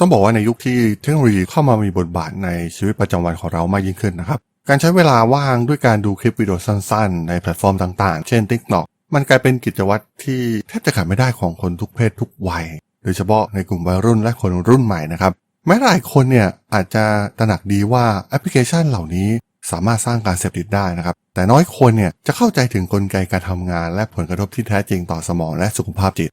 ต้องบอกว่าในยุคที่เทคโนโลยีเข้ามามีบทบาทในชีวิตประจำวันของเรามากยิ่งขึ้นนะครับ การใช้เวลาว่างด้วยการดูคลิปวิดีโอสั้นๆ ในแพลตฟอร์มต่างๆ เช่น TikTok มันกลายเป็นกิจวัตรที่แทบจะขาดไม่ได้ของคนทุกเพศทุกวัย โดยเฉพาะในกลุ่มวัยรุ่นและคนรุ่นใหม่นะครับ แม้หลายคนเนี่ยอาจจะตระหนักดีว่าแอปพลิเคชันเหล่านี้สามารถสร้างการเสพติดได้นะครับ แต่น้อยคนเนี่ยจะเข้าใจถึงกลไกการทำงาน และผลกระทบที่แท้จริงต่อสมองและสุขภาพจิต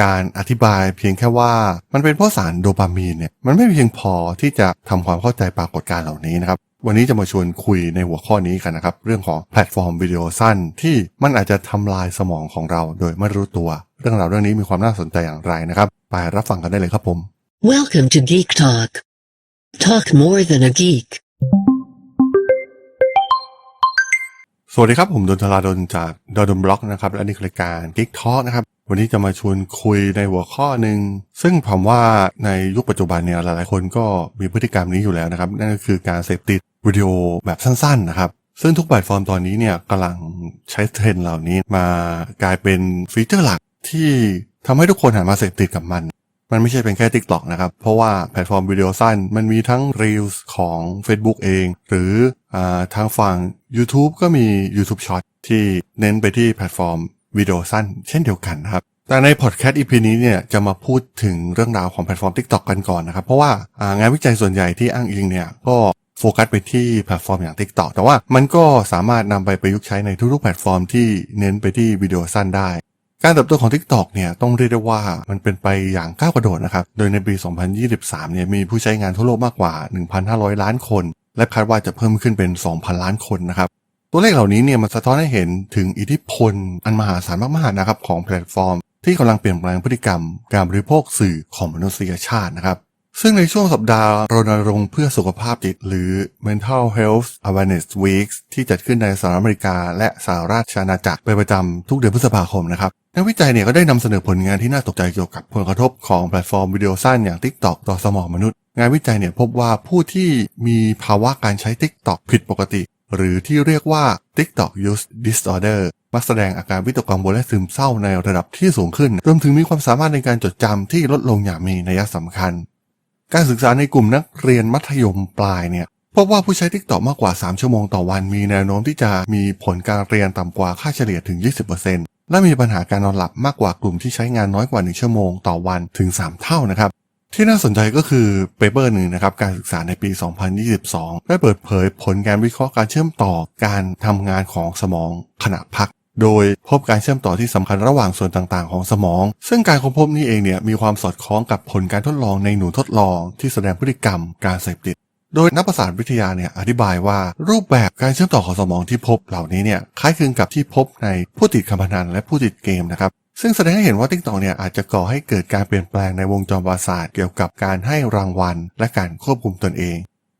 การอธิบายเพียงแค่ว่ามันเป็นเพราะสารโดปามีนเนี่ยมันไม่เพียงพอที่จะทำความเข้าใจปรากฏการณ์เหล่านี้นะครับวันนี้จะมาชวนคุยในหัวข้อนี้กันนะครับ เรื่องของแพลตฟอร์มวิดีโอสั้น ที่มันอาจจะทำลายสมองของเราโดยไม่รู้ตัว เรื่องราวเรื่องนี้มีความน่าสนใจอย่างไรนะครับ ไปรับฟังกันได้เลยครับผม Welcome to Geek Talk. Talk more than a geek. สวัสดีครับ ผมดนทราดนจากดนบล็อกนะครับ และนี่คือรายการ Geek Talk นะครับ วันนี้จะมาชวนคุยในหัวข้อหนึ่งซึ่งผมว่าในยุคปัจจุบันเนี่ยหลายๆคนก็มีพฤติกรรมนี้อยู่แล้วนะครับ นั่นก็คือการเสพติดวิดีโอแบบสั้นๆนะครับ ซึ่งทุกแพลตฟอร์มตอนนี้เนี่ยกำลังใช้เทรนเหล่านี้มากลายเป็นฟีเจอร์หลักที่ทำให้ทุกคนหันมาเสพติดกับมัน มันไม่ใช่เป็นแค่ TikTok นะครับ เพราะว่าแพลตฟอร์มวิดีโอสั้น มันมีทั้ง Reels ของ Facebook เอง หรืออทางฝั่ง YouTube ก็มี YouTube Short ที่เน้นไปที่แพลตฟอร์ม วิดีโอสั้นเช่นเดียวกันนะครับแต่ในพอดแคสต์ EP นี้เนี่ยจะมาพูดถึงเรื่องราวของแพลตฟอร์ม TikTok กันก่อนนะครับเพราะว่าอ่างานวิจัยส่วนใหญ่ที่อ้างอิงเนี่ยก็โฟกัสไปที่แพลตฟอร์มอย่าง TikTok แต่ว่ามันก็สามารถนำไปประยุกต์ใช้ในทุกๆแพลตฟอร์มที่เน้นไปที่วิดีโอสั้นได้ การเติบโตของ TikTok เนี่ยต้องเรียกได้ว่ามันเป็นไปอย่างก้าวกระโดดนะครับ โดยในปี 2023 เนี่ยมีผู้ใช้งานทั่วโลกมากกว่า 1,500 ล้านคน และคาดว่าจะเพิ่มขึ้นเป็น 2,000 ล้านคนนะครับ ตัวเลขเหล่านี้เนี่ยมันสะท้อนให้เห็นถึงอิทธิพลอันมหาศาลมากๆนะครับของแพลตฟอร์ม ที่กำลังเปลี่ยนแปลงพฤติกรรม การบริโภคสื่อของมนุษยชาตินะครับซึ่งในช่วงสัปดาห์รณรงค์เพื่อสุขภาพจิต หรือ Mental Health Awareness Weeks ที่จัดขึ้นในสหรัฐอเมริกา และสหราชอาณาจักรเป็นประจำทุกเดือนพฤษภาคมนะครับนักวิจัยเนี่ยก็ได้นำเสนอผลงานที่น่าตกใจเกี่ยวกับผลกระทบของแพลตฟอร์มวิดีโอสั้นอย่าง TikTok ต่อสมองมนุษย์ งานวิจัยเนี่ยพบว่าผู้ที่มีภาวะการใช้ TikTok ผิดปกติ หรือที่เรียกว่า TikTok Use Disorder มักแสดงอาการวิตกกังวลและซึมเศร้าในระดับที่สูงขึ้น รวมถึงมีความสามารถในการจดจำที่ลดลงอย่างมีนัยสำคัญ การศึกษาในกลุ่มนักเรียนมัธยมปลายเนี่ยพบว่าผู้ใช้ TikTok มากกว่า 3 ชั่วโมงต่อวัน มีแนวโน้มที่จะมีผลการเรียนต่ำกว่าค่าเฉลี่ยถึง 20%และมีปัญหาการนอนหลับมากกว่ากลุ่มที่ใช้งานน้อยกว่า 1 ชั่วโมงต่อวันถึง 3 เท่านะครับ ที่น่าสนใจก็คือเปเปอร์หนึ่งนะครับการศึกษาในปี 2022 ได้เปิดเผยผลการวิเคราะห์การเชื่อมต่อการทำงานของสมองขณะพัก โดยพบการเชื่อมต่อที่สำคัญระหว่างส่วนต่างๆ ของสมอง ซึ่งการค้นพบนี้เองเนี่ยมีความสอดคล้องกับผลการทดลองในหนูทดลองที่แสดงพฤติกรรมการเสพติด โดยนักประสาทวิทยาเนี่ยอธิบายว่ารูปแบบการเชื่อมต่อของสมองที่พบเหล่านี้เนี่ยคล้ายคลึงกับที่พบในผู้ติดการพนันและผู้ติดเกมนะครับซึ่งแสดงให้เห็นว่า TikTok เนี่ยอาจจะก่อให้เกิดการเปลี่ยนแปลงในวงจรประสาทเกี่ยวกับการให้รางวัล และการควบคุมตนเอง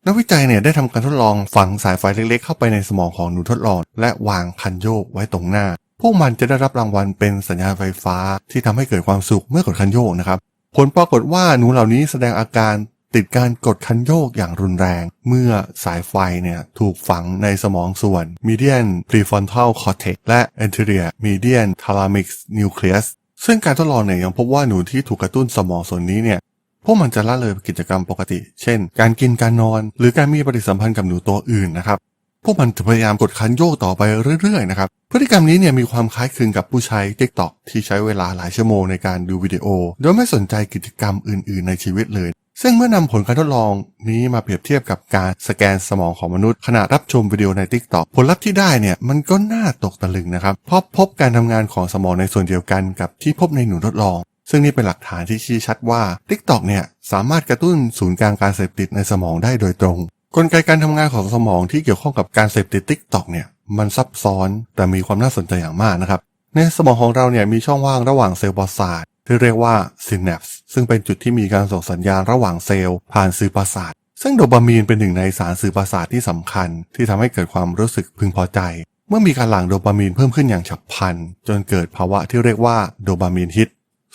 นักวิจัยเนี่ยได้ทำการทดลองฝังสายไฟเล็กๆ เข้าไปในสมองของหนูทดลอง และวางคันโยกไว้ตรงหน้า พวกมันจะได้รับรางวัลเป็นสัญญาณไฟฟ้าที่ทำให้เกิดความสุขเมื่อกดคันโยกนะครับ ผลปรากฏว่าหนูเหล่านี้แสดงอาการ ติดการกดคันโยกอย่างรุนแรง เมื่อสายไฟเนี่ยถูกฝังในสมองส่วน median prefrontal cortex และ anterior median thalamic nucleus ซึ่งการทดลองเนี่ยยังพบว่าหนูที่ถูกกระตุ้นสมองส่วนนี้เนี่ยพวกมันจะละเลยกิจกรรมปกติ เช่น การกินการนอน หรือการมีปฏิสัมพันธ์กับหนูตัวอื่นนะครับ พวกมันจะพยายามกดคันโยกต่อไปเรื่อยๆนะครับ พฤติกรรมนี้เนี่ยมีความคล้ายคลึงกับผู้ใช้ TikTok ที่ใช้เวลาหลายชั่วโมงในการดูวิดีโอ โดยไม่สนใจกิจกรรมอื่น ๆ ในชีวิตเลย ซึ่งเมื่อนำผลการทดลองนี้มาเปรียบเทียบกับการสแกนสมองของมนุษย์ขณะรับชมวิดีโอใน TikTok ผลลัพธ์ที่ได้เนี่ยมันก็น่าตกตะลึงนะครับเพราะพบการทำงานของสมองในส่วนเดียวกันกับที่พบในหนูทดลอง ซึ่งนี่เป็นหลักฐานที่ชี้ชัดว่า TikTok เนี่ยสามารถกระตุ้นศูนย์กลางการเสพติดในสมองได้โดยตรง กลไกการทำงานของสมองที่เกี่ยวข้องกับการเสพติด TikTok เนี่ยมันซับซ้อนแต่มีความน่าสนใจอย่างมากนะครับในสมองของเราเนี่ยมีช่องว่างระหว่างเซลล์ประสาท ที่เรียกว่า synapse ซึ่งเป็นจุดที่มีการส่งสัญญาณระหว่างเซลล์ผ่านสื่อประสาท ซึ่งโดปามีนเป็นหนึ่งในสารสื่อประสาทที่สำคัญ ที่ทำให้เกิดความรู้สึกพึงพอใจ เมื่อมีการหลั่งโดปามีนเพิ่มขึ้นอย่างฉับพลัน จนเกิดภาวะที่เรียกว่าโดปามีนฮิต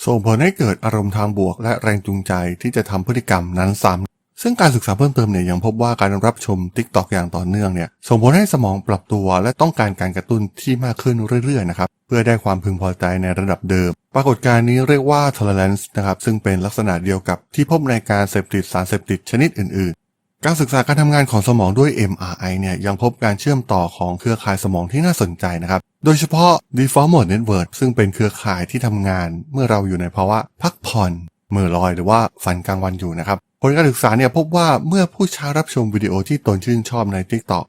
ส่งผลให้เกิดอารมณ์ทางบวกและแรงจูงใจที่จะทำพฤติกรรมนั้นซ้ำซึ่งการศึกษาเพิ่มเติมเนี่ยยังพบว่าการรับชม TikTok อย่างต่อเนื่องเนี่ยส่งผลให้สมองปรับตัว และต้องการการกระตุ้นที่มากขึ้นเรื่อยๆนะครับ เพื่อได้ความพึงพอใจในระดับเดิม ปรากฏการณ์นี้เรียกว่า tolerance นะครับซึ่งเป็นลักษณะเดียวกับที่พบในการเสพติดสารเสพติดชนิดอื่นๆ การศึกษาการทำงานของสมองด้วย MRI เนี่ยยังพบการเชื่อมต่อของเครือข่ายสมองที่น่าสนใจนะครับโดยเฉพาะ default mode network ซึ่งเป็นเครือข่ายที่ทำงาน เมื่อเราอยู่ในภาวะพักผ่อนเมื่อลอยหรือว่าฝันกลางวันอยู่นะครับผลการศึกษาเนี่ยพบว่าเมื่อผู้ใช้รับชมวิดีโอที่ตนชื่นชอบใน TikTok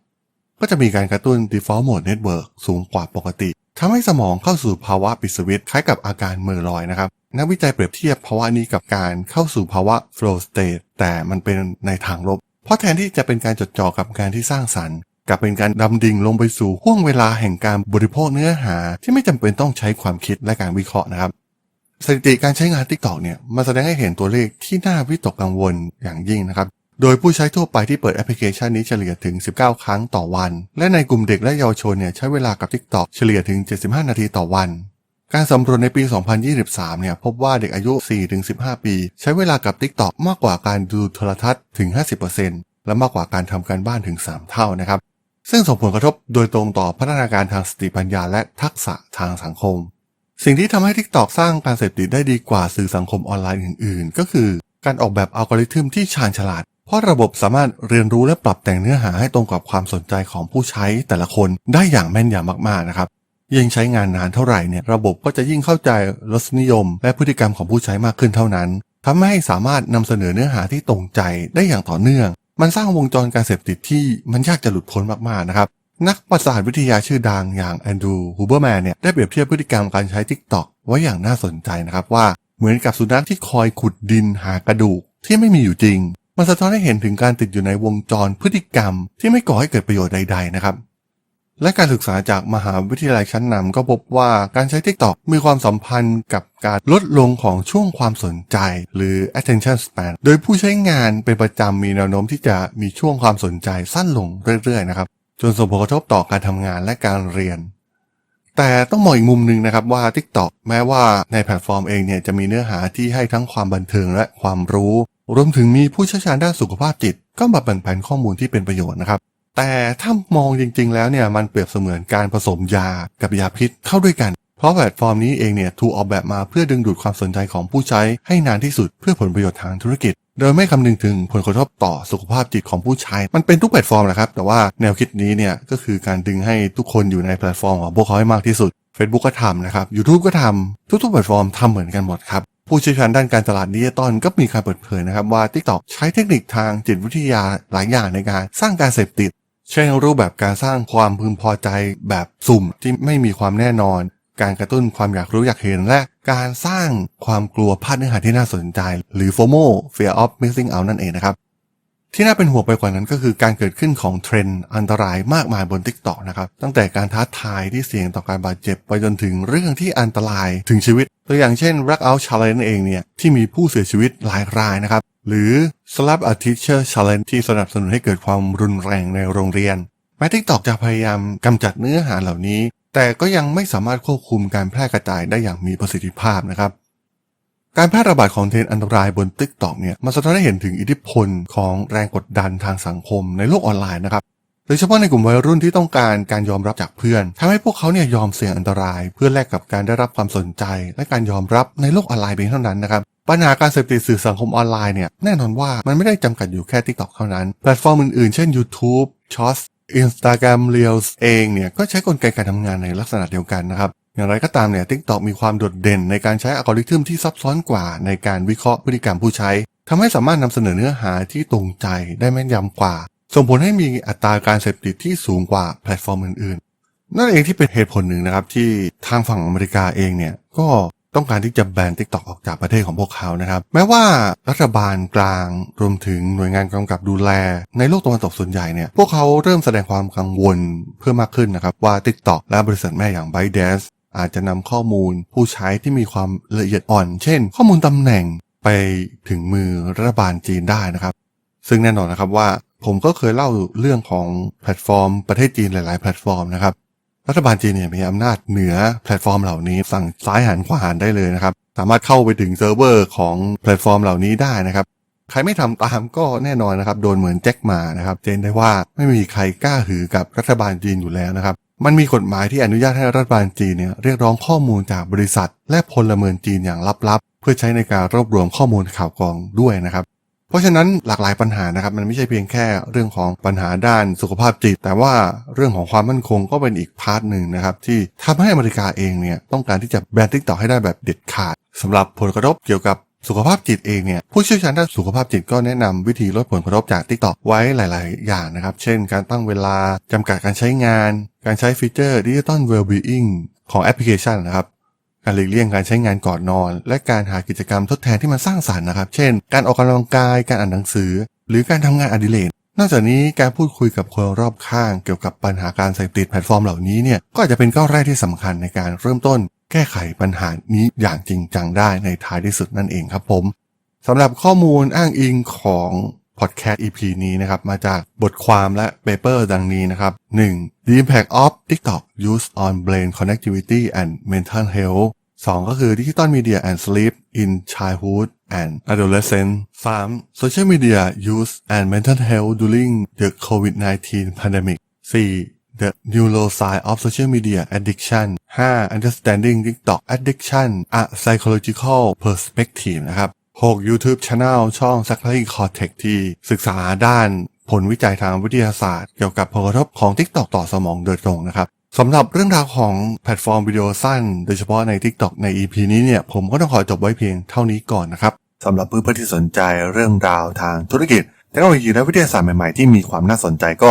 ก็จะมีการกระตุ้น default mode network สูงกว่าปกติ ทำให้สมองเข้าสู่ภาวะปิดสวิตช์คล้ายกับอาการมือลอยนะครับ นักวิจัยเปรียบเทียบภาวะนี้กับการเข้าสู่ภาวะ flow state แต่มันเป็นในทางลบ เพราะแทนที่จะเป็นการจดจ่อกับการที่สร้างสรรค์กลับเป็นการดำดิ่งลงไปสู่ห่วงเวลาแห่งการบริโภคเนื้อหา ที่ไม่จำเป็นต้องใช้ความคิดและการวิเคราะห์นะครับสถิติการใช้งาน TikTok เนี่ยมาแสดงให้เห็นตัวเลขที่น่าวิตกกังวลอย่างยิ่งนะครับ โดยผู้ใช้ทั่วไปที่เปิดแอปพลิเคชันนี้เฉลี่ยถึง 19 ครั้งต่อวัน และในกลุ่มเด็กและเยาวชนเนี่ยใช้เวลากับ TikTok เฉลี่ยถึง 75 นาทีต่อวัน การสำรวจในปี 2023 เนี่ยพบว่าเด็กอายุ 4-15 ปี ใช้เวลากับ TikTok มากกว่าการดูโทรทัศน์ถึง 50%และมากกว่าการทำการบ้านถึง 3 เท่านะครับ ซึ่งส่งผลกระทบโดยตรงต่อพัฒนาการทางสติปัญญาและทักษะทางสังคม สิ่งที่ทำให้ TikTok สร้างการเสพติดได้ดีกว่าสื่อสังคมออนไลน์อื่น ๆ ก็คือ การออกแบบอัลกอริทึมที่ชาญฉลาด เพราะระบบสามารถเรียนรู้และปรับแต่งเนื้อหาให้ตรงกับความสนใจของผู้ใช้แต่ละคนได้อย่างแม่นยำมากๆนะครับยิ่งใช้งานนานเท่าไหร่เนี่ยระบบก็จะยิ่งเข้าใจรสนิยม และพฤติกรรมของผู้ใช้มากขึ้นเท่านั้นทำให้สามารถนำเสนอเนื้อหาที่ตรงใจได้อย่างต่อเนื่อง มันสร้างวงจรการเสพติดที่มันยากจะหลุดพ้นมากๆนะครับนักประสาทวิทยาชื่อดังอย่างแอนดรูฮูเบอร์แมนเนี่ยได้เปรียบเทียบพฤติกรรมการใช้ TikTok ไว้อย่างน่าสนใจนะครับว่าเหมือนกับสุนัขที่คอยขุดดินหากระดูกที่ไม่มีอยู่จริง มันสะท้อนให้เห็นถึงการติดอยู่ในวงจรพฤติกรรม ที่ไม่ก่อให้เกิดประโยชน์ใด ๆ นะครับ และการศึกษาจากมหาวิทยาลัยชั้นนำก็พบว่าการใช้ TikTok มีความสัมพันธ์กับการลดลงของช่วงความสนใจ หรือ attention span โดยผู้ใช้งานเป็นประจำมีแนวโน้มที่จะมีช่วงความสนใจสั้นลงเรื่อยๆนะครับจนส่งผลกระทบต่อการทำงานและการเรียน แต่ต้องมองอีกมุมหนึ่งนะครับว่า TikTok แม้ว่าในแพลตฟอร์มเองเนี่ยจะมีเนื้อหาที่ให้ทั้งความบันเทิงและความรู้ รวมถึงมีผู้เชี่ยวชาญด้านสุขภาพจิต ก็มาแบ่งปันข้อมูลที่เป็นประโยชน์นะครับ แต่ถ้ามองจริง ๆ แล้วเนี่ยมันเปรียบเสมือนการผสมยากับยาพิษเข้าด้วยกัน เพราะแพลตฟอร์มนี้เองเนี่ยถูกออกแบบมาเพื่อดึงดูดความสนใจของผู้ใช้ให้นานที่สุดเพื่อผลประโยชน์ทางธุรกิจ โดยไม่คำนึงถึงผลกระทบต่อสุขภาพจิตของผู้ใช้ มันเป็นทุกแพลตฟอร์มแหละครับ แต่ว่าแนวคิดนี้เนี่ยก็คือการดึงให้ทุกคนอยู่ในแพลตฟอร์มของพวกเขาให้มากที่สุด Facebook ก็ทำนะครับ YouTube ก็ทำทุกๆแพลตฟอร์มทำเหมือนกันหมดครับ ผู้เชี่ยวชาญด้านการตลาดดิจิตอลก็มีการเปิดเผยนะครับว่า TikTok ใช้เทคนิคทางจิตวิทยาหลายอย่างในการสร้างการเสพติด เช่นรูปแบบการสร้างความพึงพอใจแบบสุ่มที่ไม่มีความแน่นอน การกระตุ้นความอยากรู้อยากเห็นและการสร้างความกลัวพลาดเนื้อหาที่น่าสนใจ หรือ FOMO Fear of Missing Out นั่นเองนะครับ ที่น่าเป็นห่วงไปกว่านั้นก็คือการเกิดขึ้นของเทรนด์อันตรายมากมายบน TikTok นะครับ ตั้งแต่การท้าทายที่เสี่ยงต่อการบาดเจ็บไปจนถึงเรื่องที่อันตรายถึงชีวิต ตัวอย่างเช่น Blackout Challenge เองเนี่ยที่มีผู้เสียชีวิตหลายรายนะครับ หรือ Slap a Teacher Challenge ที่สนับสนุนให้เกิดความรุนแรงในโรงเรียนแม้ TikTok จะพยายามกำจัดเนื้อหาเหล่านี้ แต่ก็ยังไม่สามารถควบคุมการแพร่กระจายได้อย่างมีประสิทธิภาพนะครับ การแพร่ระบาดของเทรนอันตรายบน TikTok เนี่ยมันสะท้อนให้เห็นถึงอิทธิพลของแรงกดดันทางสังคมในโลกออนไลน์นะครับโดยเฉพาะในกลุ่มวัยรุ่นที่ต้องการการยอมรับจากเพื่อนทำให้พวกเขาเนี่ยยอมเสี่ยงอันตราย เพื่อแลกกับการได้รับความสนใจ และการยอมรับในโลกออนไลน์เพียงเท่านั้นนะครับปัญหาการเสพติดสื่อสังคมออนไลน์เนี่ยแน่นอนว่ามันไม่ได้จำกัดอยู่แค่ TikTok เท่านั้นแพลตฟอร์มอื่นๆ เช่น YouTube Shorts Instagram Reels เองเนี่ยก็ใช้กลไกการทำงานในลักษณะเดียวกันนะครับ อย่างไรก็ตามเนี่ย TikTok มีความโดดเด่นในการใช้อัลกอริทึมที่ซับซ้อนกว่าในการวิเคราะห์พฤติกรรมผู้ใช้ทำให้สามารถนำเสนอเนื้อหาที่ตรงใจได้แม่นยำกว่า ส่งผลให้มีอัตราการเสพติดที่สูงกว่าแพลตฟอร์มอื่นๆ นั่นเองที่เป็นเหตุผลหนึ่งนะครับที่ทางฝั่งอเมริกาเองเนี่ยก็ต้องการที่จะแบน TikTok ออกจากประเทศของพวกเขานะครับ แม้ว่ารัฐบาลกลางรวมถึงหน่วยงานกำกับดูแล ในโลกตะวันตกส่วนใหญ่เนี่ย พวกเขาเริ่มแสดงความกังวลเพิ่มมากขึ้นนะครับ ว่า TikTok และบริษัทแม่อย่าง ByteDance อาจจะนำข้อมูลผู้ใช้ที่มีความละเอียดอ่อน เช่น ข้อมูลตำแหน่งไปถึงมือรัฐบาลจีนได้นะครับ ซึ่งแน่นอนนะครับว่าผมก็เคยเล่าเรื่องของแพลตฟอร์ม ประเทศจีนหลาย ๆ แพลตฟอร์มนะครับ รัฐบาลจีนเนี่ยมีอำนาจเหนือแพลตฟอร์มเหล่านี้ สั่งซ้ายหันขวาหันได้เลยนะครับ สามารถเข้าไปถึงเซิร์ฟเวอร์ของแพลตฟอร์มเหล่านี้ได้นะครับ ใครไม่ทำตามก็แน่นอนนะครับ โดนเหมือนแจ็คมานะครับ เจนได้ว่าไม่มีใครกล้าหือกับรัฐบาลจีนอยู่แล้วนะครับ มันมีกฎหมายที่อนุญาตให้รัฐบาลจีนเนี่ยเรียกร้องข้อมูลจากบริษัท และพลเมืองจีนอย่างลับๆ เพื่อใช้ในการรวบรวมข้อมูลข่าวกรองด้วยนะครับ เพราะฉะนั้นหลากหลายปัญหานะครับมันไม่ใช่เพียงแค่เรื่องของปัญหาด้านสุขภาพจิต แต่ว่าเรื่องของความมั่นคงก็เป็นอีกพาร์ทหนึ่งนะครับที่ทำให้อเมริกาเองเนี่ยต้องการที่จะแบนทิกต่อให้ได้แบบเด็ดขาดสำหรับผลกระทบเกี่ยวกับ สุขภาพจิตเองเนี่ยผู้เชี่ยวชาญด้านสุขภาพจิตก็แนะนำวิธีลดผลกระทบจาก TikTok ไว้หลาย ๆ อย่างนะครับ เช่น การตั้งเวลาจำกัดการใช้งาน การใช้ฟีเจอร์ Digital Wellbeing ของแอปพลิเคชันนะครับการหลีกเลี่ยงการใช้งานก่อนนอน และการหากิจกรรมทดแทนที่มันสร้างสรรค์นะครับ เช่น การออกกำลังกาย การอ่านหนังสือ หรือการทำงานอดิเรกนอกจากนี้การพูดคุยกับคนรอบข้าง เกี่ยวกับปัญหาการเสพติดแพลตฟอร์มเหล่านี้เนี่ยก็อาจจะเป็นก้าวแรกที่สำคัญในการเริ่มต้น แก้ไขปัญหานี้อย่างจริงจังได้ในท้ายที่สุดนั่นเองครับผมสำหรับข้อมูลอ้างอิงของพอดแคสต์ EP นี้นะครับมาจากบทความและเปเปอร์ดังนี้นะครับ 1. The impact of TikTok use on brain connectivity and mental health 2 ก็คือ Digital Media and Sleep in Childhood and Adolescence 3. Social Media Use and Mental Health During the COVID-19 Pandemic 4. The Neuroscience of Social Media Addiction 5. Understanding TikTok Addiction A Psychological Perspective นะครับ 6. YouTube Channel ช่อง Zachary Cortex ที่ศึกษาด้านผลวิจัยทางวิทยาศาสตร์ เกี่ยวกับผลกระทบของ TikTok ต่อสมองโดยตรงนะครับสำหรับเรื่องราวของแพลตฟอร์มวิดีโอสั้น โดยเฉพาะใน TikTok ใน EP นี้เนี่ยผมก็ต้องขอจบไว้เพียงเท่านี้ก่อนนะครับสำหรับเพื่อนๆที่สนใจเรื่องราวทางธุรกิจเทคโนโลยีและวิทยาศาสตร์ใหม่ๆที่มีความน่าสนใจก็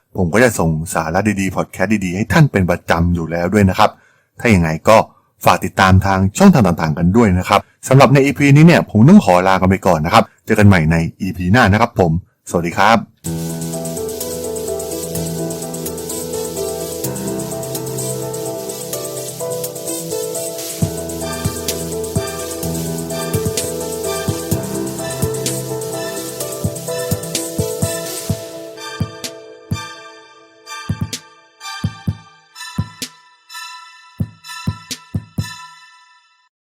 ผมก็จะส่งสาระดีๆพอดแคสต์ดีๆ ให้ท่านเป็นประจำอยู่แล้วด้วยนะครับ ถ้าอย่างไงก็ฝากติดตามทางช่องทางต่างๆ กันด้วยนะครับสำหรับใน EP นี้เนี่ยผมต้องขอลากันไปก่อนนะครับ เจอกันใหม่ใน EP หน้านะครับผม สวัสดีครับ